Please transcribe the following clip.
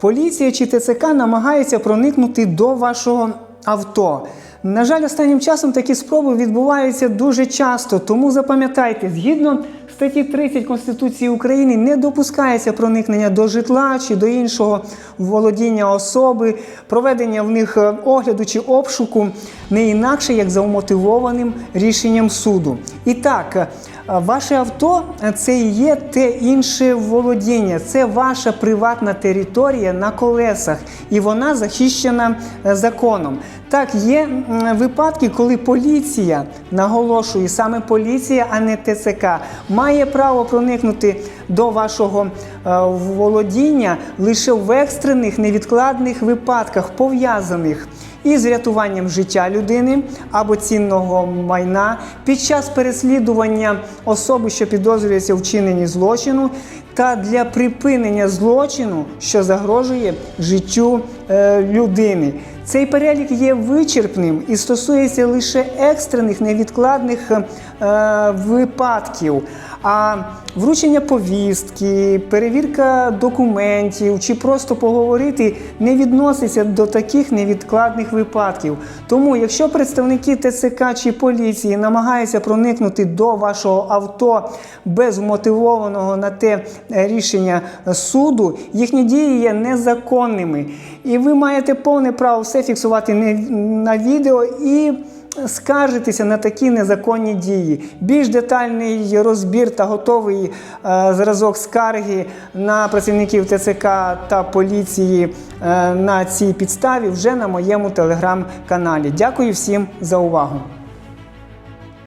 поліція чи ТЦК намагається проникнути до вашого авто. На жаль, останнім часом такі спроби відбуваються дуже часто, тому запам'ятайте, згідно статті 30 Конституції України не допускається проникнення до житла чи до іншого володіння особи, проведення в них е, огляду чи обшуку не інакше як за умотивованим рішенням суду. І так, ваше авто е, це є те інше володіння, це ваша приватна територія на колесах, і вона захищена е, законом. Так, є випадки, коли поліція наголошую, саме поліція, а не ТЦК, має право проникнути до вашого е, володіння лише в екстрених невідкладних випадках, пов'язаних із рятуванням життя людини або цінного майна під час переслідування особи, що підозрюється у вчиненні злочину, та для припинення злочину, що загрожує життю людини. Цей перелік є вичерпним і стосується лише екстрених невідкладних е, випадків. А вручення повістки, перевірка документів чи просто поговорити не відноситься до таких невідкладних випадків. Тому, якщо представники ТЦК чи поліції намагаються проникнути до вашого авто без вмотивованого на те е, рішення суду, їхні дії є незаконними. І ви маєте повне право все фіксувати на відео і скаржитися на такі незаконні дії. Більш детальний розбір та готовий е, зразок скарги на працівників ТЦК та поліції е, на цій підставі вже на моєму телеграм-каналі. Дякую всім за увагу.